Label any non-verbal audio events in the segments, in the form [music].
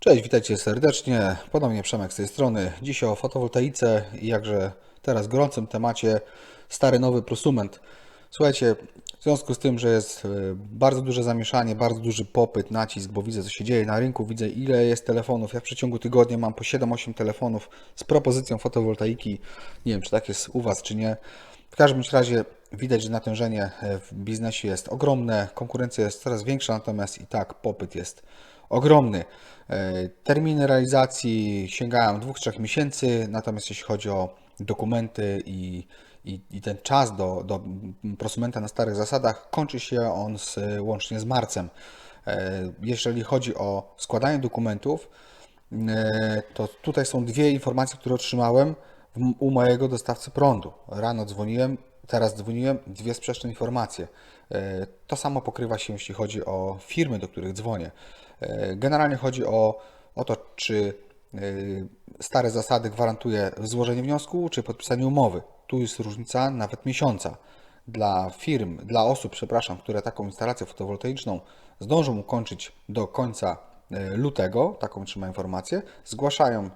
Cześć, witajcie serdecznie. Ponownie Przemek z tej strony. Dziś o fotowoltaice i jakże teraz gorącym temacie stary nowy prosument. Słuchajcie, w związku z tym, że jest e, bardzo duże zamieszanie, bardzo duży popyt, nacisk, bo widzę co się dzieje na rynku, widzę ile jest telefonów. Ja w przeciągu tygodnia mam po 7-8 telefonów z propozycją fotowoltaiki. Nie wiem, czy tak jest u Was, czy nie. W każdym razie widać, że natężenie e, w biznesie jest ogromne, konkurencja jest coraz większa, natomiast i tak popyt jest ogromny. E, Terminy realizacji sięgają 2-3 miesięcy, natomiast jeśli chodzi o dokumenty i, i, i ten czas do, do prosumenta na starych zasadach, kończy się on z, łącznie z marcem. E, Jeżeli chodzi o składanie dokumentów, e, to tutaj są dwie informacje, które otrzymałem u mojego dostawcy prądu. Rano dzwoniłem, teraz dzwoniłem, dwie sprzeczne informacje. To samo pokrywa się, jeśli chodzi o firmy, do których dzwonię. Generalnie chodzi o, o to, czy e, stare zasady gwarantuje złożenie wniosku, czy podpisanie umowy. Tu jest różnica nawet miesiąca. Dla firm, dla osób, przepraszam, które taką instalację fotowoltaiczną zdążą ukończyć do końca e, lutego, taką otrzyma informację, zgłaszają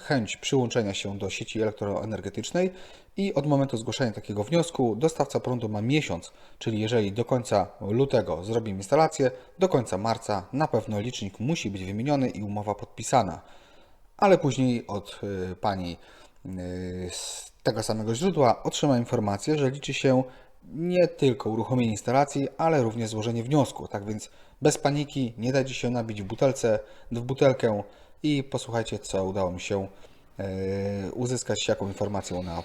chęć przyłączenia się do sieci elektroenergetycznej i od momentu zgłoszenia takiego wniosku dostawca prądu ma miesiąc, czyli jeżeli do końca lutego zrobi instalację, do końca marca na pewno licznik musi być wymieniony i umowa podpisana. Ale później od y, pani y, z tego samego źródła otrzyma informację, że liczy się nie tylko uruchomienie instalacji, ale również złożenie wniosku. Tak więc bez paniki, nie dajcie się nabić w butelce, w butelkę i posłuchajcie, co udało mi się y, uzyskać jaką informację na, y,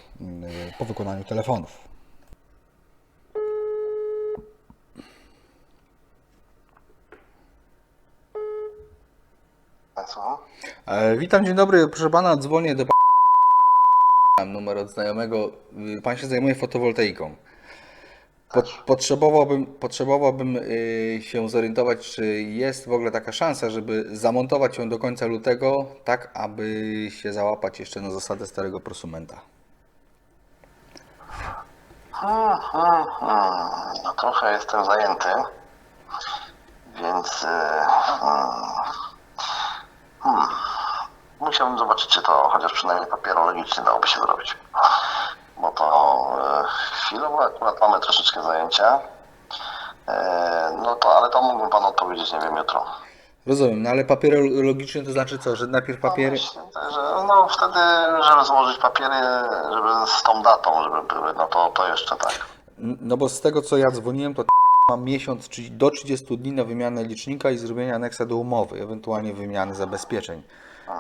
po wykonaniu telefonów. E, Witam, dzień dobry. Proszę pana, dzwonię do pana. Mam numer od znajomego. Y, Pan się zajmuje fotowoltaiką. Pot, potrzebowałbym, potrzebowałbym y, się zorientować, czy jest w ogóle taka szansa, żeby zamontować ją do końca lutego, tak aby się załapać jeszcze na zasadę starego prosumenta. Hmm. No trochę jestem zajęty, więc e, hmm, hmm. musiałbym zobaczyć, czy to chociaż przynajmniej papierologicznie dałoby się zrobić. Bo to e, chwilowo akurat mamy troszeczkę zajęcia. E, no to, ale to mógłbym panu odpowiedzieć, nie wiem, jutro. Rozumiem, no ale papierologicznie to znaczy co, że najpierw papiery... Myślę, że no wtedy, żeby złożyć papiery, żeby z tą datą, żeby były, no to, to jeszcze tak. No bo z tego co ja dzwoniłem, to mam miesiąc, czyli do 30 dni na wymianę licznika i zrobienie aneksa do umowy, ewentualnie wymiany zabezpieczeń.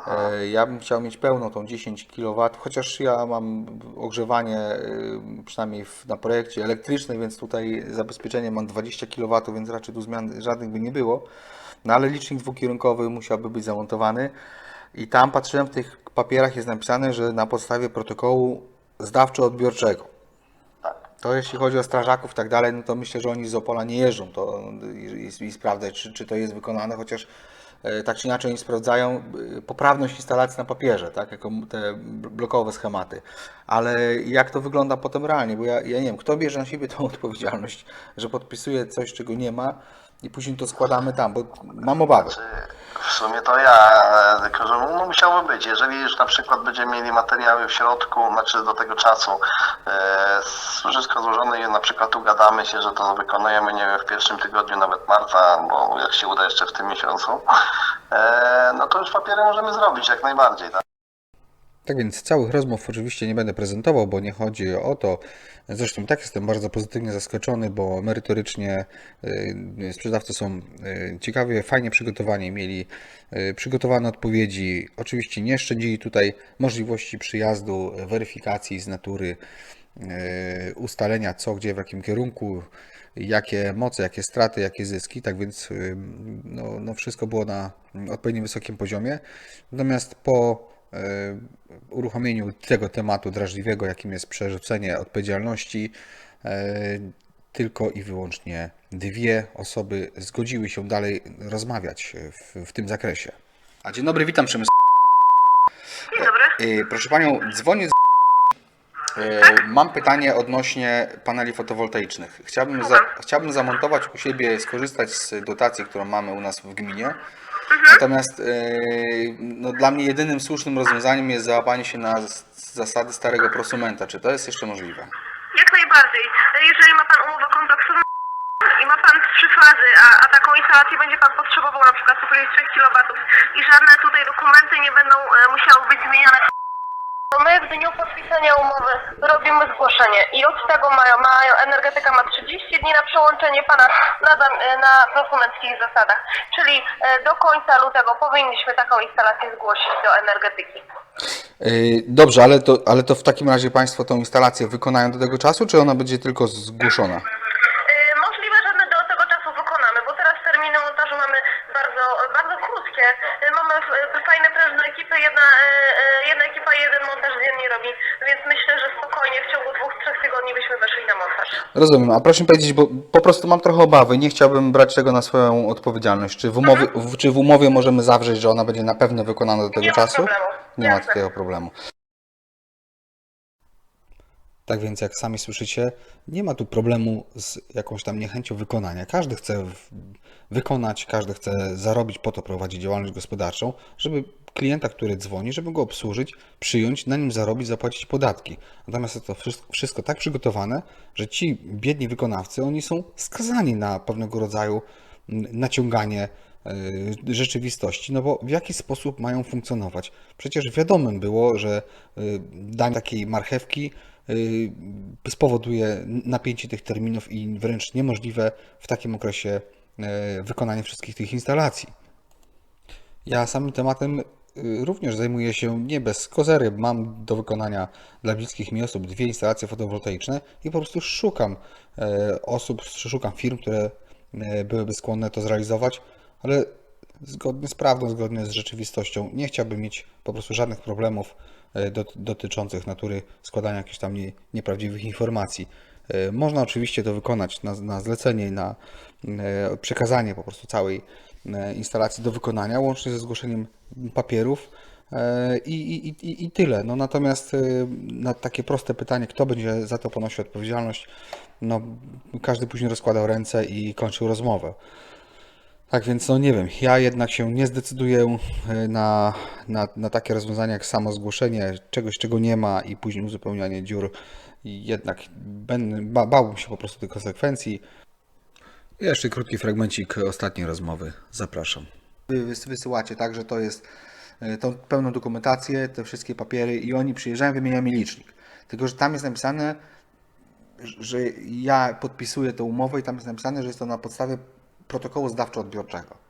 E, Ja bym chciał mieć pełną tą 10 kW, chociaż ja mam ogrzewanie e, przynajmniej w, na projekcie elektryczne, więc tutaj zabezpieczenie mam 20 kW, więc raczej tu zmian żadnych by nie było. No ale licznik dwukierunkowy musiałby być zamontowany i tam patrzyłem w tych papierach jest napisane, że na podstawie protokołu zdawczo-odbiorczego. Tak. To jeśli chodzi o strażaków i tak dalej, no to myślę, że oni z Opola nie jeżdżą to i, i, i sprawdzać, czy, czy to jest wykonane, chociaż tak czy inaczej oni sprawdzają e, poprawność instalacji na papierze, tak, jako te bl- blokowe schematy. Ale jak to wygląda potem realnie, bo ja, ja nie wiem, kto bierze na siebie tą [laughs] odpowiedzialność, że podpisuje coś, czego nie ma i później to składamy tam, bo mam obawy. W sumie to ja, tylko że no musiałoby być. Jeżeli już na przykład będziemy mieli materiały w środku, znaczy do tego czasu, e, wszystko złożone i na przykład ugadamy się, że to wykonujemy, nie wiem, w pierwszym tygodniu nawet marca, albo jak się uda jeszcze w tym miesiącu, e, no to już papiery możemy zrobić jak najbardziej, tak? Tak więc całych rozmów oczywiście nie będę prezentował, bo nie chodzi o to. Zresztą tak jestem bardzo pozytywnie zaskoczony, bo merytorycznie y, sprzedawcy są y, ciekawie, fajnie przygotowani, mieli y, przygotowane odpowiedzi. Oczywiście nie szczędzili tutaj możliwości przyjazdu, weryfikacji z natury, ustalenia co, gdzie, w jakim kierunku, jakie moce, jakie straty, jakie zyski. Tak więc no, no wszystko było na odpowiednio wysokim poziomie. Natomiast po uruchomieniu tego tematu drażliwego, jakim jest przerzucenie odpowiedzialności, e, tylko i wyłącznie dwie osoby zgodziły się dalej rozmawiać w, w tym zakresie. A dzień dobry, witam Przemysł. Dzień dobry. E, Proszę Panią, dzwonię z... E, Mam pytanie odnośnie paneli fotowoltaicznych. Chciałbym, za, chciałbym zamontować u siebie, skorzystać z dotacji, którą mamy u nas w gminie Natomiast yy, no, dla mnie jedynym słusznym rozwiązaniem jest załapanie się na zasady starego prosumenta. Czy to jest jeszcze możliwe? Jak najbardziej. Jeżeli ma Pan umowę kompleksową i ma Pan trzy fazy, a, a taką instalację będzie Pan potrzebował na przykład po którejś 3 kW i żadne tutaj dokumenty nie będą e, musiały być zmieniane, to my w dniu podpisania umowy robimy zgłoszenie i od tego mają, mają energetyka ma 30 dni na przełączenie Pana na, e, na prosumenckich zasadach, czyli e, do końca lutego powinniśmy taką instalację zgłosić do energetyki. Yy, dobrze, ale to, ale to w takim razie Państwo tą instalację wykonają do tego czasu, czy ona będzie tylko zgłoszona? Y, Możliwe, że my do tego czasu wykonamy, bo teraz terminy montażu mamy bardzo, bardzo krótkie. Mamy fajne, prężne ekipy, jedna, Rozumiem, a proszę mi powiedzieć, bo po prostu mam trochę obawy, nie chciałbym brać tego na swoją odpowiedzialność. Czy w umowie, w, czy w umowie możemy zawrzeć, że ona będzie na pewno wykonana do tego Nie ma czasu? problemu. Nie ma takiego problemu. Tak więc, jak sami słyszycie, nie ma tu problemu z jakąś tam niechęcią wykonania. Każdy chce w- wykonać, każdy chce zarobić, po to prowadzi działalność gospodarczą, żeby klienta, który dzwoni, żeby go obsłużyć, przyjąć, na nim zarobić, zapłacić podatki. Natomiast jest to wszystko, tak przygotowane, że ci biedni wykonawcy, oni są skazani na pewnego rodzaju mm, naciąganie y, rzeczywistości, no bo w jaki sposób mają funkcjonować? Przecież wiadomym było, że y, danie takiej marchewki y, spowoduje napięcie tych terminów i wręcz niemożliwe w takim okresie y, wykonanie wszystkich tych instalacji. Ja samym tematem również zajmuję się nie bez kozery. Mam do wykonania dla bliskich mi osób dwie instalacje fotowoltaiczne i po prostu szukam e, osób, szukam firm, które e, byłyby skłonne to zrealizować, ale zgodnie z prawdą, zgodnie z rzeczywistością. Nie chciałbym mieć po prostu żadnych problemów e, dot- dotyczących natury składania jakichś tam nie, nieprawdziwych informacji. Można oczywiście to wykonać na, na zlecenie i na przekazanie po prostu całej instalacji do wykonania, łącznie ze zgłoszeniem papierów e, i, i, i, i tyle. No natomiast e, na takie proste pytanie, kto będzie za to ponosił odpowiedzialność, no każdy później rozkładał ręce i kończył rozmowę. Tak więc, no nie wiem, ja jednak się nie zdecyduję e, na, na, na takie rozwiązania jak samo zgłoszenie czegoś, czego nie ma i później uzupełnianie dziur. Jednak będę, ba, bałbym się po prostu tych konsekwencji. Jeszcze krótki fragmencik ostatniej rozmowy. Zapraszam. Wy wys- wysyłacie tak, że to jest e, tą pełną dokumentację, te wszystkie papiery i oni przyjeżdżają, wymieniają mi licznik. Tylko, że tam jest napisane, że ja podpisuję tę umowę i tam jest napisane, że jest to na podstawie protokołu zdawczo-odbiorczego.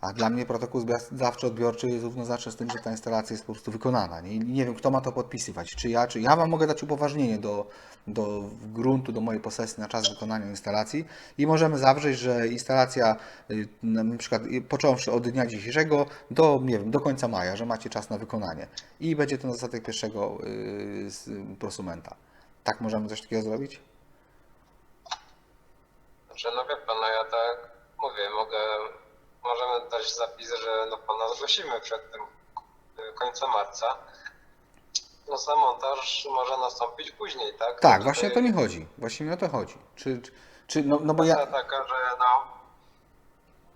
A dla mnie protokół zdawczo-odbiorczy jest równoznaczny z tym, że ta instalacja jest po prostu wykonana. Nie, nie wiem, kto ma to podpisywać. Czy ja, czy ja Wam mogę dać upoważnienie do, do gruntu, do mojej posesji na czas wykonania instalacji i możemy zawrzeć, że instalacja y, na przykład y, począwszy od dnia dzisiejszego do, nie wiem, do końca maja, że macie czas na wykonanie. I będzie to na zasadzie pierwszego y, z- prosumenta. Tak możemy coś takiego zrobić? Że no wie pan, no ja tak mówię, mogę, dać zapis, że no pana zgłosimy przed tym y, końcem marca. No sam montaż może nastąpić później, tak? Tak, właśnie o to mi chodzi. Właśnie mi o to chodzi. Czy, czy- no, no bo ja... taka, że no,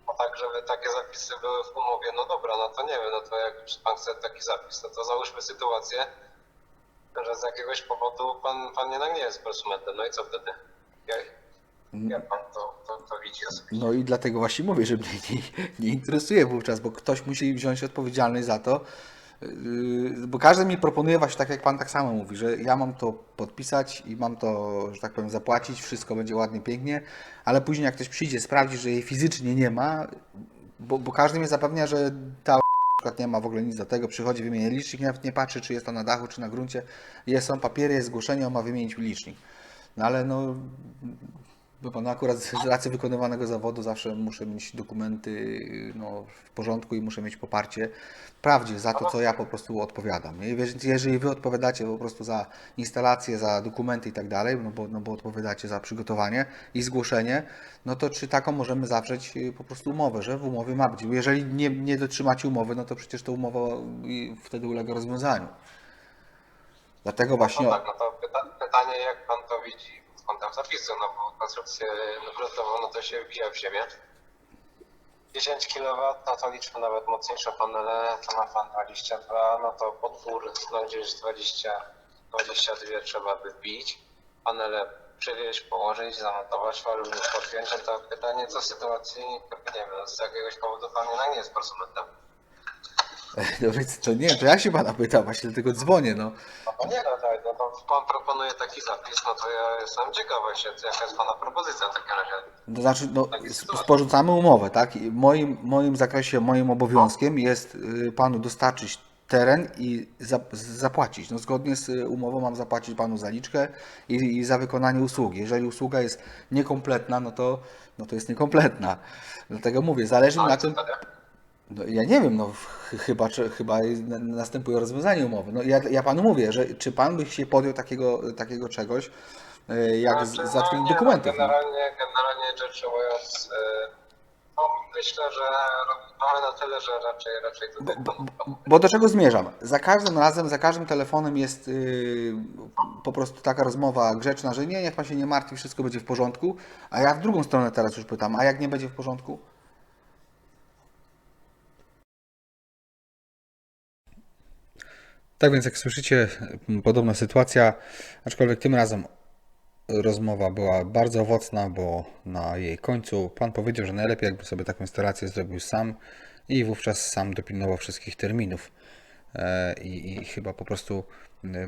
no tak, żeby takie zapisy były w umowie, no dobra, no to nie wiem, no to jak pan chce taki zapis, no to załóżmy sytuację, że z jakiegoś powodu pan, pan jednak nie jest prosumentem, no i co wtedy? Jak, jak pan to, osobiście? No i dlatego właśnie mówię, że mnie nie, nie interesuje wówczas, bo ktoś musi wziąć odpowiedzialność za to, yy, bo każdy mi proponuje właśnie tak, jak Pan tak samo mówi, że ja mam to podpisać i mam to, że tak powiem, zapłacić, wszystko będzie ładnie, pięknie, ale później jak ktoś przyjdzie, sprawdzi, że jej fizycznie nie ma, bo, bo każdy mnie zapewnia, że ta [laughs] przykład nie ma w ogóle nic do tego, przychodzi, wymienia licznik, nawet nie patrzy, czy jest to na dachu, czy na gruncie, jest, są papiery, jest zgłoszenie, on ma wymienić licznik. No ale no, no akurat z racji wykonywanego zawodu zawsze muszę mieć dokumenty no, w porządku i muszę mieć poparcie prawdzie za to, co ja po prostu odpowiadam. jeżeli wy odpowiadacie po prostu za instalację, za dokumenty i tak dalej, no bo, no bo odpowiadacie za przygotowanie i zgłoszenie, no to czy taką możemy zawrzeć y, po prostu umowę, że w umowie ma być. Jeżeli nie, nie dotrzymacie umowy, no to przecież ta umowa y, wtedy ulega rozwiązaniu. Dlatego właśnie... No tak, no to pyta, pytanie, jak pan to widzi pod kątem zapisu, no bo konstrukcję gruntową, no to się wbija w ziemię. 10 kW, no to liczmy nawet mocniejsze panele, to ma pan 22, no to podwór, no gdzieś 20, 22 trzeba by wbić. Panele przywieźć, położyć, zamontować, ma również no to pytanie co sytuacji, nie wiem, z jakiegoś powodu pan nie jest prosumentem. [laughs] No więc, to nie to ja się pana pytam, właśnie dlatego dzwonię, no. No nie no, tak, no to pan proponuje taki zapis, no to ja jestem ciekawy się, jaka jest pana propozycja w takim razie. To znaczy, no, sp- sporzucamy umowę, tak? I moim, moim zakresie, moim obowiązkiem jest y, panu dostarczyć teren i za, zapłacić. No, zgodnie z y, umową mam zapłacić panu zaliczkę i, i za wykonanie usługi. Jeżeli usługa jest niekompletna, no to, no to jest niekompletna. Dlatego mówię, zależy mi na tym. No, ja nie wiem, no ch- chyba, czy, chyba następuje rozwiązanie umowy. No, ja, ja panu mówię, że czy pan by się podjął takiego, takiego czegoś, y, jak Znaczy, no. No, No. generalnie, generalnie rzecz ujmując, y, no, myślę, że no, ale na tyle, że raczej, raczej tutaj Bo, bo, bo do czego zmierzam? Za każdym razem, za każdym telefonem jest yy, po prostu taka rozmowa grzeczna, że nie, niech pan się nie martwi, wszystko będzie w porządku. A ja w drugą stronę teraz już pytam, a jak nie będzie w porządku? Tak więc, jak słyszycie, podobna sytuacja, aczkolwiek tym razem rozmowa była bardzo owocna, bo na jej końcu pan powiedział, że najlepiej jakby sobie taką instalację zrobił sam i wówczas sam dopilnował wszystkich terminów. E, I, I chyba po prostu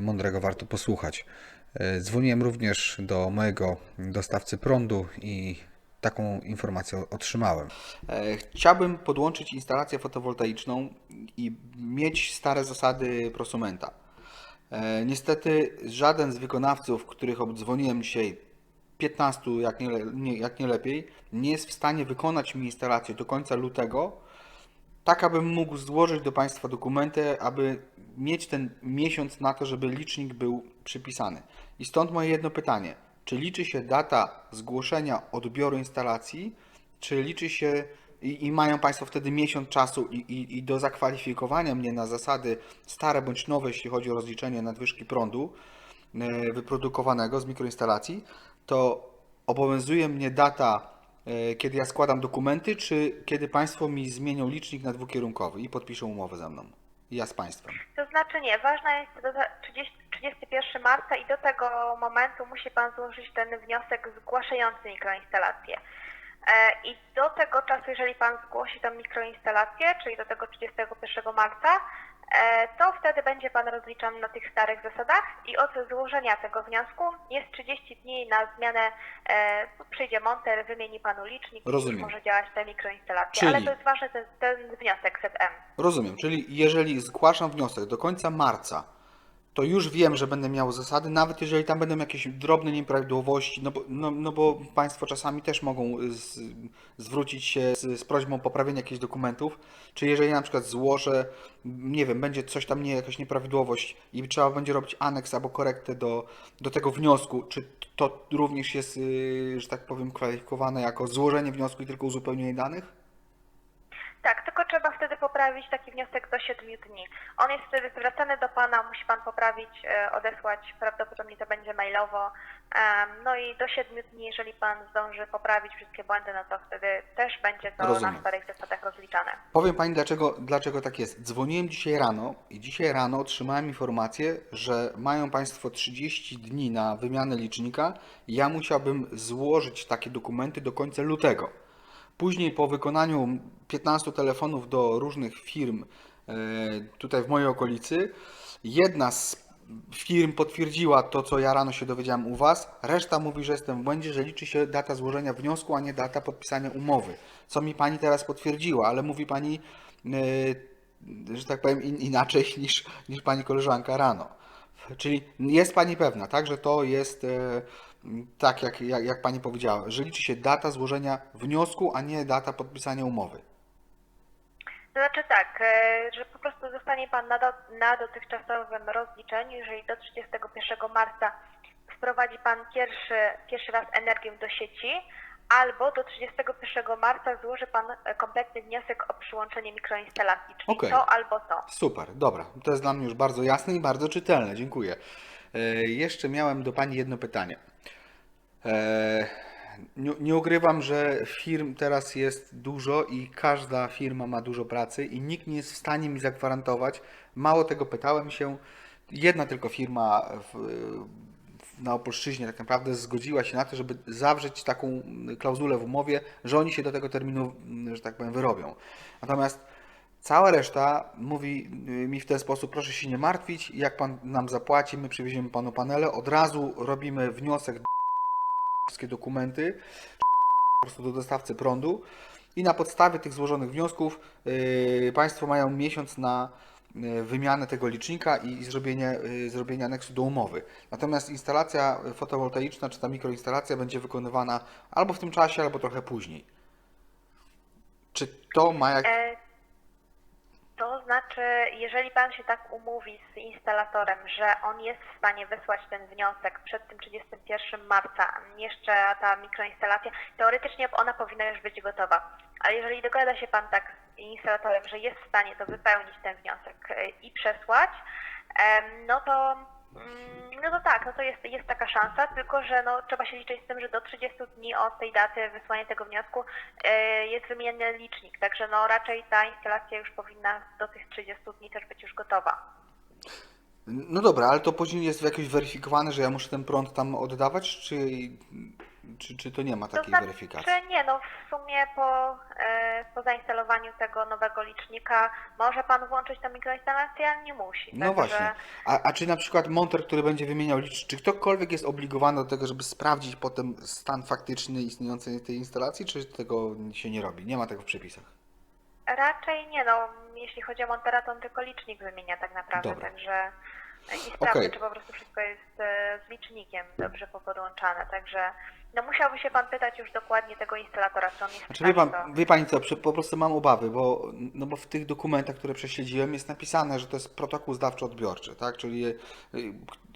mądrego warto posłuchać. E, Dzwoniłem również do mojego dostawcy prądu i taką informację otrzymałem. E, Chciałbym podłączyć instalację fotowoltaiczną i mieć stare zasady prosumenta. E, Niestety żaden z wykonawców, których obdzwoniłem dzisiaj, 15 jak nie, nie, jak nie lepiej, nie jest w stanie wykonać mi instalacji do końca lutego, tak abym mógł złożyć do Państwa dokumenty, aby mieć ten miesiąc na to, żeby licznik był przypisany. I stąd moje jedno pytanie. Czy liczy się data zgłoszenia odbioru instalacji, czy liczy się i, i mają Państwo wtedy miesiąc czasu i, i, i do zakwalifikowania mnie na zasady stare bądź nowe, jeśli chodzi o rozliczenie nadwyżki prądu e, wyprodukowanego z mikroinstalacji, to obowiązuje mnie data, e, kiedy ja składam dokumenty, czy kiedy Państwo mi zmienią licznik na dwukierunkowy i podpiszą umowę ze mną. Ja z Państwem. To znaczy nie, ważna jest data 30, 31 marca i do tego momentu musi Pan złożyć ten wniosek zgłaszający mikroinstalację. E, I do tego czasu, jeżeli Pan zgłosi tą mikroinstalację, czyli do tego 31 marca, to wtedy będzie Pan rozliczany na tych starych zasadach i od złożenia tego wniosku jest 30 dni na zmianę, e, przyjdzie monter, wymieni Panu licznik Rozumiem. i może działać ta mikroinstalacja. Czyli- Ale to jest ważny ten, ten wniosek ZM. Rozumiem, czyli jeżeli zgłaszam wniosek do końca marca, to już wiem, że będę miał zasady, nawet jeżeli tam będą jakieś drobne nieprawidłowości, no bo, no, no bo Państwo czasami też mogą z, zwrócić się z, z prośbą o poprawienia jakichś dokumentów, czy jeżeli na przykład złożę, nie wiem, będzie coś tam, nie, jakaś nieprawidłowość i trzeba będzie robić aneks albo korektę do, do tego wniosku, czy to również jest, y, że tak powiem, kwalifikowane jako złożenie wniosku i tylko uzupełnienie danych? Tak, tylko trzeba wtedy poprawić taki wniosek do 7 dni. On jest wtedy zwracany do Pana, musi Pan poprawić, e, odesłać, prawdopodobnie to będzie mailowo. No i do 7 dni, jeżeli Pan zdąży poprawić wszystkie błędy, no to wtedy też będzie to Rozumiem. na starych zasadach rozliczane. Powiem Pani, dlaczego, dlaczego tak jest. Dzwoniłem dzisiaj rano i dzisiaj rano otrzymałem informację, że mają Państwo 30 dni na wymianę licznika. Ja musiałbym złożyć takie dokumenty do końca lutego. Później po wykonaniu 15 telefonów do różnych firm e, tutaj w mojej okolicy, jedna z firm potwierdziła to, co ja rano się dowiedziałem u Was. Reszta mówi, że jestem w błędzie, że liczy się data złożenia wniosku, a nie data podpisania umowy. Co mi Pani teraz potwierdziła, ale mówi Pani, e, że tak powiem, in, inaczej [laughs] niż, niż Pani koleżanka rano. Czyli jest Pani pewna, tak, że to jest e, tak, jak, jak, jak Pani powiedziała, że liczy się data złożenia wniosku, a nie data podpisania umowy. To znaczy tak, e, że po prostu zostanie Pan na, do, na dotychczasowym rozliczeniu, jeżeli do 31 marca wprowadzi Pan pierwszy, pierwszy raz energię do sieci, albo do 31 marca złoży Pan e, kompletny wniosek o przyłączenie mikroinstalacji, czyli Okej. to albo to. Super, dobra. To jest dla mnie już bardzo jasne i bardzo czytelne. Dziękuję. E, jeszcze miałem do Pani jedno pytanie. E, Nie, nie ukrywam, że firm teraz jest dużo i każda firma ma dużo pracy i nikt nie jest w stanie mi zagwarantować. Mało tego pytałem się, jedna tylko firma w, na Opolszczyźnie tak naprawdę zgodziła się na to, żeby zawrzeć taką klauzulę w umowie, że oni się do tego terminu, że tak powiem, wyrobią. Natomiast Cała reszta mówi y, mi w ten sposób, proszę się nie martwić, jak pan nam zapłaci, my przywieziemy panu panele, od razu robimy wniosek wszystkie dokumenty po prostu do dostawcy prądu i na podstawie tych złożonych wniosków yy, państwo mają miesiąc na wymianę tego licznika i zrobienie, yy, zrobienie aneksu do umowy. Natomiast instalacja fotowoltaiczna czy ta mikroinstalacja będzie wykonywana albo w tym czasie, albo trochę później. Czy to ma jak... E, To znaczy, jeżeli Pan się tak umówi z instalatorem, że on jest w stanie wysłać ten wniosek przed tym 31 marca, jeszcze ta mikroinstalacja, teoretycznie ona powinna już być gotowa. Ale jeżeli dogada się Pan tak instalatorem, że jest w stanie to wypełnić ten wniosek e, i przesłać, no to mm, no to tak, no to jest, jest taka szansa, tylko że no, trzeba się liczyć z tym, że do 30 dni od tej daty wysłania tego wniosku e, jest wymieniony licznik, także no raczej ta instalacja już powinna do tych 30 dni też być już gotowa. No dobra, ale to później jest jakoś weryfikowane, że ja muszę ten prąd tam oddawać, czy, czy, czy to nie ma To takiej znaczy, weryfikacji? nie, no w sumie po, e, po zainstalowaniu tego nowego licznika może Pan włączyć tą mikroinstalację, ale nie musi. No także- właśnie. A, a czy na przykład monter, który będzie wymieniał licznik, czy ktokolwiek jest obligowany do tego, żeby sprawdzić potem stan faktyczny istniejącej tej instalacji, czy tego się nie robi? Nie ma tego w przepisach. Raczej nie, no jeśli chodzi o montera, to on tylko licznik wymienia tak naprawdę, Dobra. także i sprawdza, Okej. czy po prostu wszystko jest e, z licznikiem dobrze popodłączane, także no musiałby się Pan pytać już dokładnie tego instalatora, co on jest Znaczy, wie, pan, to... wie Pani co, przy- po prostu mam obawy, bo, no bo w tych dokumentach, które prześledziłem, jest napisane, że to jest protokół zdawczo-odbiorczy, tak? Czyli y,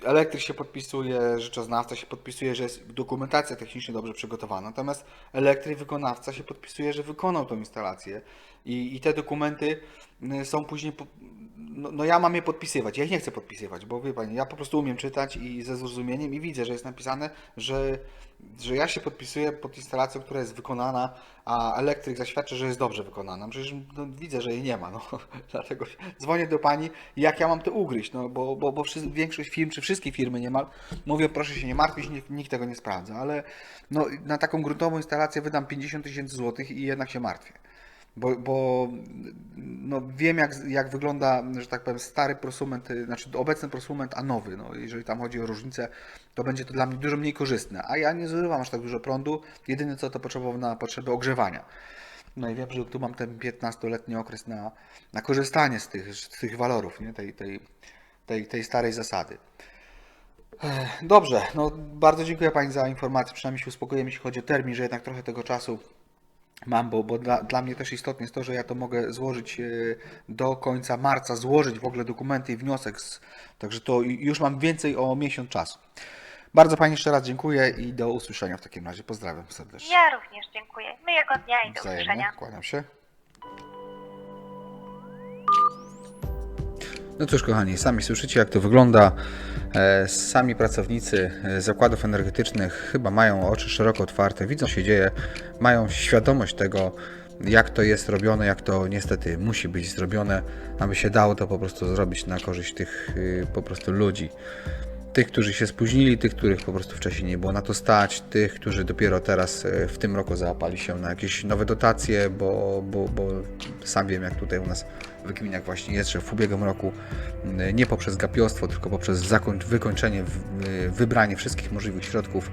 elektryk się podpisuje, rzeczoznawca się podpisuje, że jest dokumentacja technicznie dobrze przygotowana, natomiast elektryk, wykonawca się podpisuje, że wykonał tą instalację i, i te dokumenty y, są później, po- no, no ja mam je podpisywać, ja ich nie chcę podpisywać, bo wie Pani, ja po prostu umiem czytać i ze zrozumieniem i widzę, że jest napisane, że, że ja się podpisuję pod instalacją, która jest wykonana, a elektryk zaświadczy, że jest dobrze wykonana. Przecież no, widzę, że jej nie ma, no. [laughs] dlatego dzwonię do Pani, jak ja mam to ugryźć, no, bo, bo, bo większość firm, czy wszystkie firmy niemal, mówią, proszę się nie martwić, nikt, nikt tego nie sprawdza, ale no, na taką gruntową instalację wydam 50 tysięcy złotych i jednak się martwię. Bo, bo no, wiem, jak, jak wygląda, że tak powiem, stary prosument, y, znaczy obecny prosument, a nowy. No, jeżeli tam chodzi o różnicę, to będzie to dla mnie dużo mniej korzystne. A ja nie zużywam aż tak dużo prądu. Jedyne co to potrzebował na potrzeby ogrzewania. No i wiem, że tu mam ten 15-letni okres na, na korzystanie z tych, z tych walorów, nie? Tej, tej, tej, tej starej zasady. Dobrze, no bardzo dziękuję Pani za informację. Przynajmniej się uspokoiłem, jeśli chodzi o termin, że jednak trochę tego czasu mam, bo, bo dla, dla mnie też istotne jest to, że ja to mogę złożyć e, do końca marca, złożyć w ogóle dokumenty i wniosek, z, także to już mam więcej o miesiąc czasu. Bardzo Pani jeszcze raz dziękuję i do usłyszenia w takim razie. Pozdrawiam serdecznie. Ja również dziękuję. Miłego dnia i do Wzajemnie. usłyszenia. Kłaniam się. No cóż, kochani, sami słyszycie, jak to wygląda. E, Sami pracownicy e, zakładów energetycznych chyba mają oczy szeroko otwarte, widzą, co się dzieje, mają świadomość tego, jak to jest robione, jak to niestety musi być zrobione, aby się dało to po prostu zrobić na korzyść tych y, po prostu ludzi tych, którzy się spóźnili, tych, których po prostu wcześniej nie było na to stać, tych, którzy dopiero teraz e, w tym roku załapali się na jakieś nowe dotacje, bo, bo, bo sam wiem, jak tutaj u nas w właśnie jest, że w ubiegłym roku m, nie poprzez gapiostwo, tylko poprzez zakoń, wykończenie, y, wybranie wszystkich możliwych środków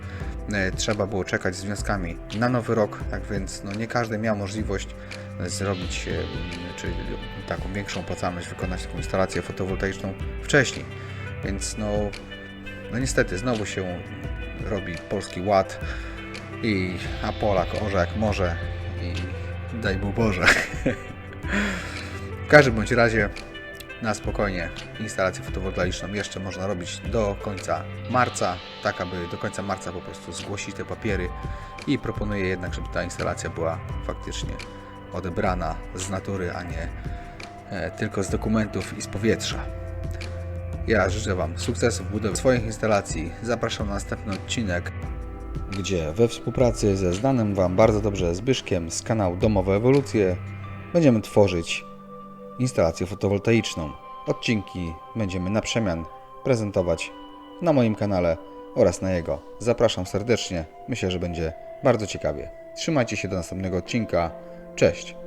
e, trzeba było czekać z wnioskami na nowy rok, tak więc no, nie każdy miał możliwość e, zrobić, czy taką większą opłacalność, wykonać taką instalację fotowoltaiczną wcześniej. Więc no, no niestety znowu się robi polski ład i a Polak orze jak może i daj mu Boże. [laughs] w każdym bądź razie na spokojnie instalację fotowoltaiczną jeszcze można robić do końca marca, tak aby do końca marca po prostu zgłosić te papiery i proponuję jednak, żeby ta instalacja była faktycznie odebrana z natury, a nie e, tylko z dokumentów i z powietrza. Ja życzę Wam sukcesu w budowie swoich instalacji. Zapraszam na następny odcinek. gdzie we współpracy ze znanym Wam bardzo dobrze Zbyszkiem z kanału Domowe Ewolucje będziemy tworzyć instalację fotowoltaiczną. Odcinki będziemy na przemian prezentować na moim kanale oraz na jego. Zapraszam serdecznie. Myślę, że będzie bardzo ciekawie. Trzymajcie się do następnego odcinka. Cześć!